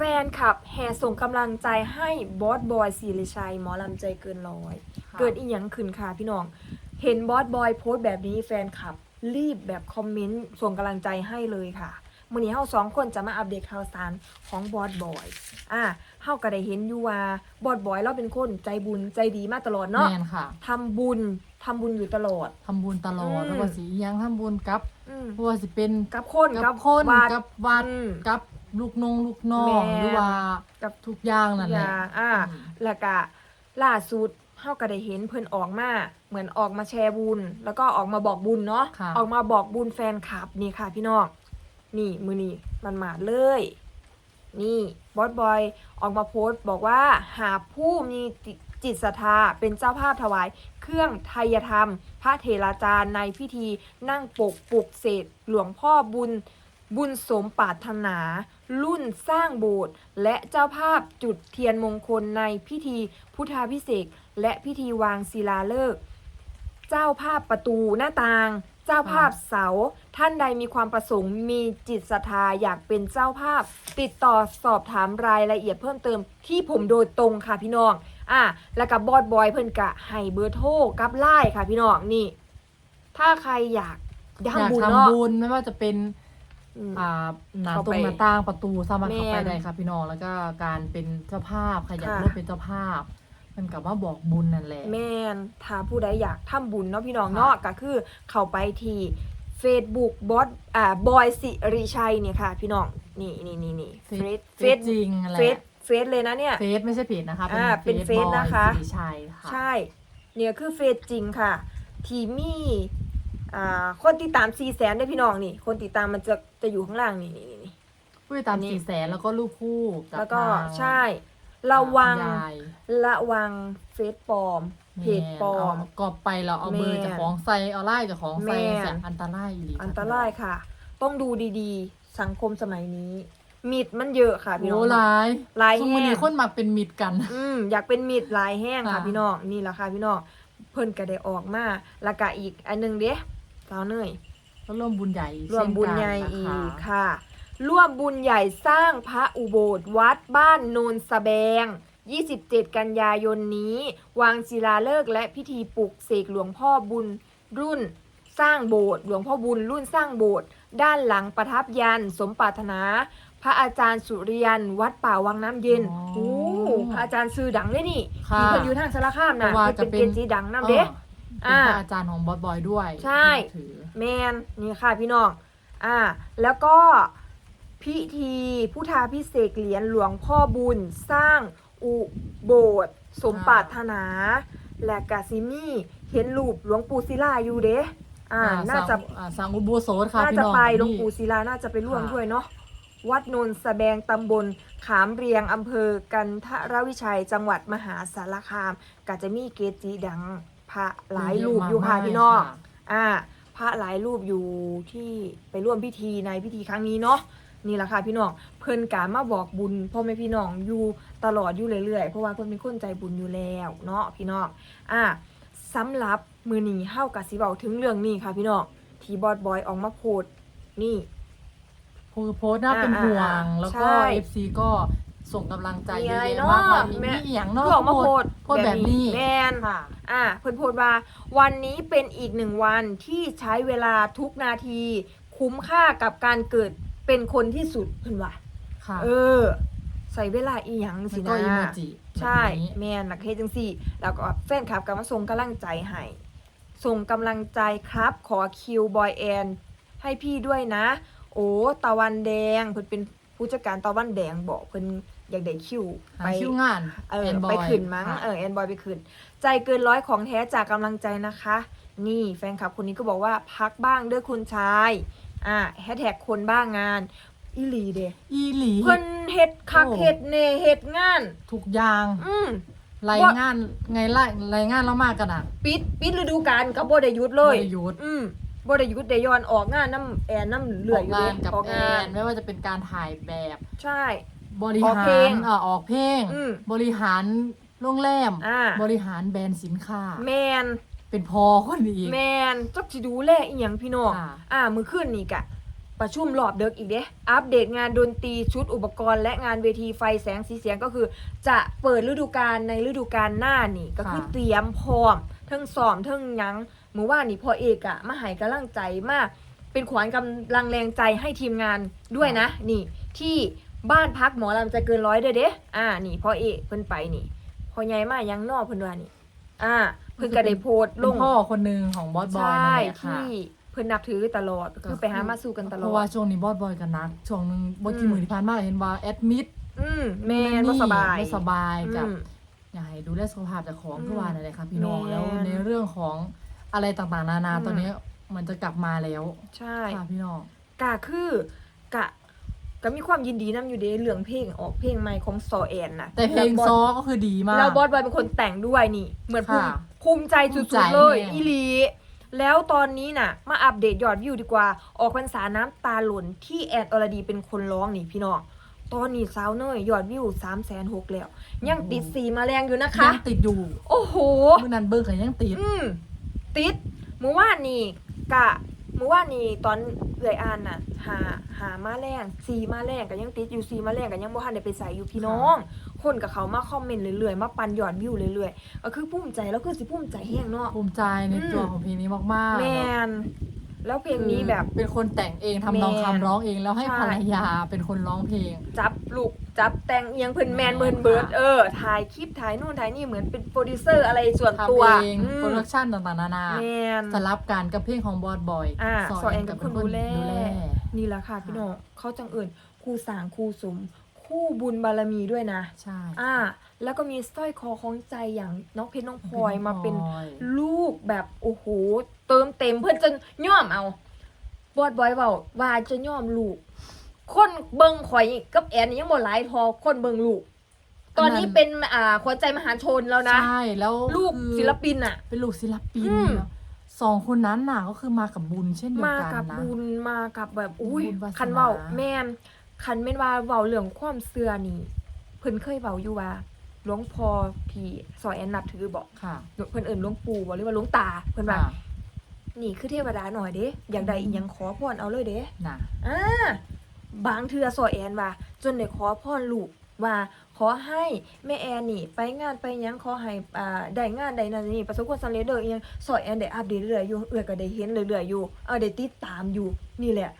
ฟนคลับแห่ส่งกำลังใจให้บอสบอยศิริชัยหมอลำใจเกินร้อยค่ะเกิดอีหยังขึ้นค่ะพี่น้อง เห็นบอสบอยโพสต์แบบนี้แฟนคลับ รีบแบบคอมเมนต์ส่งกำลังใจให้เลยค่ะมื่อนี้เฮาสองคนจะมาอัปเดตข่าวสารของบอสบอย อะเฮาก็ได้เห็นอยู่ว่าบอสบอยเราเป็นคนใจบุญใจดีมาตลอดเนาะแม่นค่ะทำบุญทำบุญอยู่ตลอดทำบุญตลอดอืม แล้วก็สิอิหยังทำบุญกับอืมเพราะว่าสิเป็นกับคนกับคนวัดกับวัดอืม กับ ลูกนงลูกน้องแม่ หรือว่ากับทุกอย่างนั่นอแหละ ย่างอ่า อืม แล้วก็ล่าสุดเฮาก็ได้เห็นเพิ่นออกมา เหมือนออกมาแชร์บุญ แล้วก็ออกมาบอกบุญเนาะ ค่ะ ออกมาบอกบุญแฟนคลับนี่ค่ะพี่น้อง นี่มือนี่มันมาเลย นี่บอสบอยออกมาโพสต์บอกว่าหากผู้มีจิตศรัทธาเป็นเจ้าภาพถวาย เครื่องไทยธรรม พระเถราจารย์ในพิธีนั่งปกปลุกเสกหลวงพ่อบุญ บุญสมปรารถนา รุ่นสร้างโบสถ์และเจ้าภาพจุดเทียนมงคลในพิธีพุทธาพิเศษและพิธีวางศิลาฤกษ์เจ้าภาพประตูหน้าต่าง เจ้าภาพเสา ท่านใดมีความประสงค์มีจิตศรัทธาอยากเป็นเจ้าภาพ ติดต่อสอบถามรายละเอียดเพิ่มเติมที่ผมโดยตรงค่ะพี่น้องอะแล้วกับบอดบอยเพิ่นกะให้เบอร์โทรกับไล่ค่ะพี่น้องนี่ ถ้าใครอยากอยากทำบุญเนาะ ทำบุญไม่ว่าจะเป็น อืมอ่าหนาเข้าตรไปงหน้าต่างประตูสามารถเข้าไปแม่นได้ครับพี่น้องแล้วก็การเป็นเจ้าภาพใครอยากค่ะร่วมเป็นเจ้าภาพ มันกับว่าบอกบุญนั่นแหละแม่นถ้าผู้ใดอยากทำบุญเนาะพี่น้องค่ะเนาะก็คือเข้าไปที่ Facebook บอสอ่าบอยสิริชัยเนี่ยค่ะพี่น้องนี่นี่นี่นี่เฟซเฟเฟซซจริงนั่นแหเฟละซเฟซเลยนะเนี่ยเฟซไม่ใช่เพจนะคะอ่าเป็นเฟซบอยนะคะสิริชัยค่ะใช่ เนี่ยคือเฟซจริงค่ะ ทีมี อ่าคนติดตาม4แสนได้พี่น้องนี่ คนติดตามมันจะจะอยู่ข้างล่างนี่นี่นี่นี่ผู้ติดตามอันนี้ สี่แสนแล้วก็ลูกคู่บแล้วก็ทางใช่ ระวัง คุณยายระวังเฟซปลอม เพจปลอม แนเอากอบไปเราเอาเบอร์แม่นเจากของใส่เอาไล่จากของใส่แม่นแสนอันตรายอีหลีอันตรายค่ะ ต้องดูดีๆ สังคมสมัยนี้ มิดมันเยอะค่ะพี่น้โอ้อง หลายหลายซุแห้มือนี้งคนมักเป็นมิตรกัน อืมอยากเป็นมิดลายแห้งค่ะค่ะ พี่น้องนี่แหละค่ะพี่น้องเพิ่นก็ได้ออกมาแล้วก็อีกอันหนึงเด้ สาวเนยก็ร่วมบุญใหญ่ร่วมบุญเช่นกันใหญ่นะคะอีกค่ะ ร่วมบุญใหญ่สร้างพระอุโบสถวัดบ้านโนนสะแบง 27 กันยายนนี้ วางศิลาฤกษ์และพิธีปลุกเสกหลวงพ่อบุญรุ่นสร้างโบสถ์หลวงพ่อบุญรุ่นสร้างโบสถ์ด้านหลังประทับยันสมปรารถนา พระอาจารย์สุริยันวัดป่าวังน้ำเย็นอ๋อโอ้พระอาจารย์ซื้อดังเลยนี่ค่ะที่เพิ่นอยู่ทางสารคามนะเพราะว่าเพิ่นเป็นจะเป็เกนจิดังน้ำเด้ เป็นอ่าพระอาจารย์ของบอสบอยด้วยใช่ ที่ถือ แมนนี่ค่ะพี่น้อง อ่า แล้วก็พิธีพุทธาพิเศษกเหรียญหลวงพ่อบุญสร้างอุโบสถ์สมปรารถนา และกาซิมี่เห็นรูปหลวงปู่ศิลาอยู่เด้อ่า น่าจะ สั่งอ่าสั่งอุโบสถค่ะน่าพี่จะน้อง ไปหลวงนี่ปู่ศิลาน่าจะไปร่วมค่ะ ด้วยเนาะวัดโนนสะแบงตำบลขามเรียงอำเภอกันทรวิชัยจังหวัดมหาสารคามก็จะมีเกจิดัง พระหลายรูปอยู่ค่ะพี่น้องอ่า พระหลายรูปอยู่ที่ไปร่วมพิธีในพิธีครั้งนี้เนาะนี่แหละค่ะพี่น้องเพิ่นการมาบอกบุญพ่อแม่พี่น้องอยู่ตลอดอยู่เรื่อยๆเพราะว่าเพิ่นเป็นคนใจบุญอยู่แล้วเนาะพี่น้องอ่าสำหรับมือนี้เฮากับสิเว้าถึงเรื่องนี้ค่ะพี่น้องที่บอดบอยออกมาโพสต์นี่คือโพสต์น่าเป็นห่วงอ่าๆแล้วก็ใช่เอฟซีก็ ส่งกำลังใจมีเยอะไรอะเนาะแยะมากมายมีแม่มีอย่างเนอกเพื่อออกมาโพสต์โพสต์แบบนี้แม่นค่ะอ่าเพิ่นโพสต์ว่าวันนี้เป็นอีกหนึ่งวันที่ใช้เวลาทุกนาที คุ้มค่ากับการเกิดเป็นคนที่สุดเพิ่นว่าค่ะเออ ใส่เวลาอีหยังแล้วสิก็นะอีโมจิใช่แบบนี้แม่นนักเฮ็ดจังซี่แล้วก็แฟนคลับก็มาส่งกำลังใจให้ส่งกำลังใจครับ ขอคิวบอยแอนให้พี่ด้วยนะ โอ้ตะวันแดงเพิ่นเป็นผู้จัดการตะวันแดงบอกเพิ่น อยากได้คิวหาคิวงานเออแนบยไปขึ้นมั้งค่ะเออแอนบอยไปขึ้น ใจเกินร้อยของแท้จากกำลังใจนะคะ นี่แฟนคลับคนนี้ก็บอกว่าพักบ้างเด้อคุณชายอ่าแฮชแท็กคนบ้างงานอีหลีเด้อีหลีเพิ่นเฮ็ดคักโอ้เฮ็ดเนเฮ็ดงาน ทุกอย่าง อืมรายว่างานไงไล่รายงานเรามากกันอะ ปิดปิดฤดูกาลก็บ่ได้หยุดเลยบ่ได้หยุดอืมบ่ได้หยุดได้ย้อนออกงานน้ำแอนน้ำเหลือออกอยู่งาเด้นกับออกแองานนไม่ว่าจะเป็นการถ่ายแบบ ใช่ บริออกหาเพลงรเอ่อออกเพลงอืมบริหารโรงแรมอ่า บริหารแบรนด์สินค้า แมน เป็นพอคนอีก แมนจักสิดูแลอีหยังพี่น้องค่ะอ่ามื้อคืนนี้กะ ประชุมรอบเดึกอีกเด้อัปเดตงานดนตรีชุดอุปกรณ์ และงานเวทีไฟแสงสีเสียงก็คือ จะเปิดฤดูกาลในฤดูกาลหน้านี่ ก็คือค่ะเตรียมพร้อมเทั้งซ้อมเทั้งหยังหมู่ว่านี่พอเอกอะมาใหายกำลังใจมาก เป็นขวัญกำลังแรงใจให้ทีมงานด้วยนะ นี่ที่ บ้านพักหมอลำจะเกินร้อยเด้อเด้อ่า นี่พอเอกเพิ่นไปนี่พอใหญ่มายังนอกเพิ่นว่านี่ อ่า เพิ่นก็ได้โพสต์ลเป็นงพ่อคนหนึ่งของบอสบอยใช่นั่นแหละค่ะที่เพิ่นนับถือตลอดก็คือไปหามาสู่กันตลเพอราะว่าดช่วงนี้บอสบอยกันนักช่วงหนึงบอสอืมที่มือที่ผ่านมาเห็นว่าแอดมิดอืมแม่นบ่สบายไม่สบายกับอืมอยากให้ดูแลสุขภาพจากของอืมทุกวันอะไรค่ะพี่น้องแม่นแล้วในเรื่องของอะไรต่างๆนานาอืมตอนนี้มันจะกลับมาแล้ว ใช่ค่ะพี่น้องกะคือกะ ก็มีความยินดีนํอยู่เด้เรื่องเพลงออกเพลงใหม่ของซอแอนน่ะแต่เพลงแวบอสซอก็คือดีมาก แล้วบอสบอยเป็นคนแต่งด้วยนี่ เหมือนภูมิค่ะภูมิใจภูสุมิใจดๆเลยแน่ อีหลี แล้วตอนนี้น่ะ มาอัปเดตยอดวิวดีกว่า ออกพรรษาน้ำตาหล่นที่แอนอรดีเป็นคนร้องนี่พี่น้อง ตอนนี้สาวเนยยอดวิว3 6 0 0 0แล้ว ยังติดสีมาแรงอยู่นะคะ ยังติดอยู่โอ้โหเมื่อนั้นเบิร์กยังติด อืมติดเมื่อวานนี่กะ เมื่อวานนี่ตอนเอื่อยอ่านน่ะ หาหามาแรงซีมาแรงก็ยังติดอยู่ซีมาแรงก็ยังบ่ทันได้ไปใส่อยู่พี่น้อง คนกับเขามาคอมเมนต์เรื่อยๆมาปันยอดวิวเรื่อยๆก็คือภูมิใจแล้วคือสิภูมิใจแห้งเนาะภูมิใจในอืมตัวของเพลงนี้มากๆแมน แล้วเพลงนี้แบบเป็นคนแต่งเองทำนองแมนคำร้องเองแล้วให้ใช่ภรรยาเป็นคนร้องเพลง จับลูกจับแต่งเอียงเพิ่นแมนแมนเบิ่นเบิร์ดค่ะเออถ่ายคลิปถ่ายนู่นถ่ายนี่เหมือนเป็นโปรดิวเซอร์อะไรส่วนทำตัวเองอืม โปรดักชันต่างๆนานาแมนสลับกันกับเพลงของบอสบอยอ่าซซอยแอนกับคนดูแลดูแล นี่แหละค่ะพี่น้องเขาจังเอิ่นครูสางครูสม คู่บุญบารมีด้วยนะ ใช่ อ่า แล้วก็มีสร้อยคอของใจอย่างน้องเพชรน้องพลอยมาเป็นพลอยลูกแบบโอ้โหเติมเต็มเพื่อนจนย่อมเอาบอดบอยเบาว่าจะย่อมลูก คนเบิงข่อยกับแอนนี่ยังบ่หลายพอคนเบิงลูก ตอนนี้เป็นอ่าขวัญใจมหาชนแล้วนะ ใช่ แล้วลูกคือศิลปินอะ เป็นลูกศิลปินอืมแล้วสองคนนั้นน่ะก็คือมากับบุญเช่นเดียวมากันกับนะบุญมากับแบบอุ้ยบุญวาสนาคันเว้าแม่น คันแม่นว่าเว้าเรื่องความเชื่อนี่เพิ่นเคยเว้าอยู่ว่าหลวงพ่อที่ซอยแอนนับถือบอกค่ะ เพิ่นเอิ้นหลวงปู่บ่หรือว่าหลวงตาเพิ่นว่าค่ะนี่คือเทวดาหน่อยเด้อยากได้อีหยังขอพรเอาเลยเด้น่ะอ่าบางเทือซอยแอนว่า จนได้ขอพรลูกว่าขอให้แม่แอนนี่ ไปงานไปหยังขอให้อ่าได้งานได้นั่นนี่ประสบความสำเร็จเด้ออีหยังซอยแอนได้อัปเดตเรื่อยๆอยู่เอื้อยก็ได้เห็นเรื่อยๆอยู่ เออได้ติดตามอยู่นี่แหละ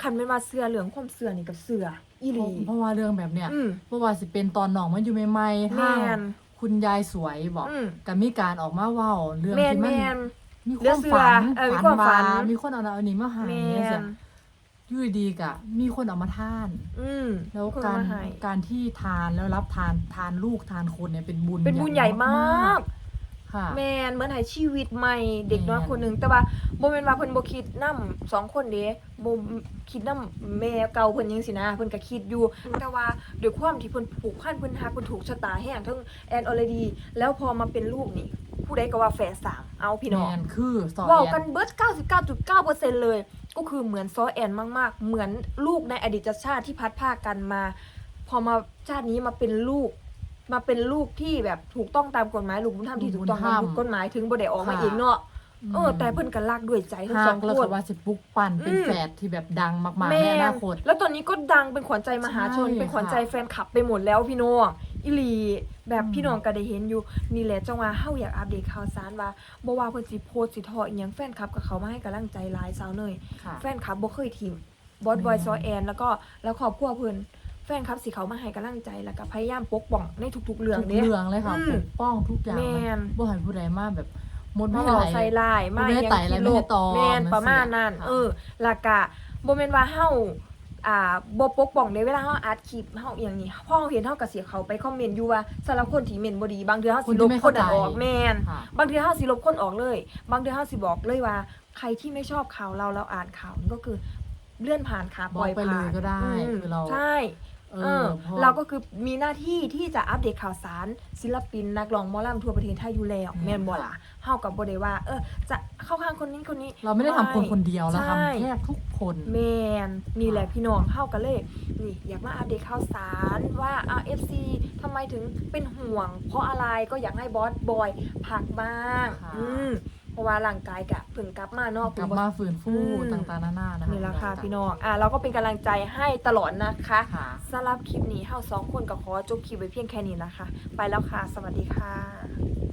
คันแม่นว่าเสื้อเหลืองความเสื้อนี่กับเสื้ออีหลี เพราะว่าเรื่องแบบเนี้ยอืมเพราะว่าสิเป็นตอนน้องมันอยู่ใหม่ๆแม่ทางนคุณยายสวยบอกอืม ก็มีการออกมาเว้าเรื่องแม่นที่มันแม่นมีคเรื่วาองมเสือฝันเออมีความฝัน ว่ามีคนเอาอันนี้มาใหายแม่เนี่ยเสียนอยู่ดีๆกะ มีคนเอามาทาน อืมแล้วคนการมาให้การที่ทานแล้วรับทานทานลูกทานคนเนี่ยเป็นบุญเป็นบุญใหญ่มาก ค่ะ แมนเหมือนให้ชีวิตใหม่เด็กน้อยแม่นคนหนึ่งแต่ว่าบ่แม่นว่าเพิ่นบ่คิดนำสองคนเด้บ่คิดนำแม่เก่าเพิ่นยังสินะเพิ่นก็คิดอยู่ แต่ว่าด้วยความที่เพิ่นผูกพันเพิ่นฮักเพิ่นถูกชะตาแฮงทั้งแอนออลดีแล้วพอมาเป็นลูกนี่ ผู้ใดก็ว่าแฝดสามเอาพี่น้อง แมนคือสอนเว้าแอกันนเบิด 99.9%เลย ก็คือเหมือนซอแอนมาก ๆ เหมือนลูกในอดีตชาติที่พัดภาคกันมา พอมาชาตินี้มาเป็นลูก มาเป็นลูกที่แบบถูกต้องตามกฎหมายลูกบุญธรรมที่ถูกต้องตามกฎหมายถึงบ่ได้ออกมาเองเนาะเออแต่เพิ่นก็รักด้วยใจทั้งทาสองงแล้วคก็นว่าสิปลุกปั่นเป็นอืมแฝดที่แบบดังมากๆแม่ในอนาคตแล้วตอนนี้ก็ดังเป็นขวัญใจมหาชนใช่เป็นขวัญใจค่ะแฟนคลับไปหมดแล้วพี่น้องอิลีแบบอืมพี่น้องก็ได้เห็นอยู่นี่แหละจังว่าเฮาอยากอัปเดตข่าวสารว่าบ่ว่าเพิ่นสิโพสต์สิทออีหยังแฟนคลับกับเขามาให้กำลังใจหลายสาวเนยค่ะแฟนคลับบ่เคยทิ้งบอสบอยแม่นซอแอนแล้วก็แล้วครอบครัวเพิ่น แฟนคลับสิเขามาให้กำลังใจแล้วก็พยายามปกป้องในทุก ๆ เรื่องทุกเด้ เรื่องเลยค่ะอืมปกป้องทุกอย่างแม่น บ่ให้ผู้ใดมาแบบมดมาไม่หลไหอกลใส่ลายมาบ่แม่นไต่อะไรคิดลบไม่ให้ตอมแม่นประมาณนั้นค่ะเออแล้วก็บ่แม่นว่าเฮาอ่าบ่ปกป้องในเวลาเฮาอัดคลิปเฮาอหย่างนี้พอเฮาเห็นเฮาก็สิเข้าไปคอมเมนต์อยู่ว่าสำหรับคนที่เมนบ่ดีบางเทื่อเฮาสิลบคนนั้นออกแม่นค่ะ บางเทื่อเฮาสิลบคนออกเลย บางเทื่อเฮาสิบอกเลยว่า ใครที่ไม่ชอบข่าวเราเราอ่านข่าวก็คือเลื่อนผ่านค่ะปล่อยบอกไปเลยผ่านก็ได้อืมคือเรา ใช่ เอเอออพอ เราก็คือมีหน้าที่ที่จะอัปเดตข่าวสาร ศิลปินนักร้องหมอลำทั่วประเทศไทยอยู่แล้วอืมแม่นบ่ล่ะเฮากับบ่ได้ว่า เออ จะเข้าข้างคนนี้คนนี้ เราไม่ได้ทำคนคนเดียวเราใช่ ทำแทบทุกคน แมนนี่แหละพี่น้องเฮากันเลยนี่อยากมาอัปเดตข่าวสารว่าอ่า FC ทำไมถึงเป็นห่วง เพราะอะไรก็อยากให้บอสบอยพักบ้างค่ะ อืม เพราะว่าร่างกายกะเพิ่งกลับมาเนาะกลับมาฝืนฟูอืมต่างๆนานานะคะนี่แหละค่ะพี่น้องอะเราก็เป็นกำลังใจให้ตลอดนะคะค่ะสำหรับคลิปนี้เฮาสองคนก็ขอจบคลิปไว้เพียงแค่นี้นะคะ ไปแล้วค่ะ สวัสดีค่ะ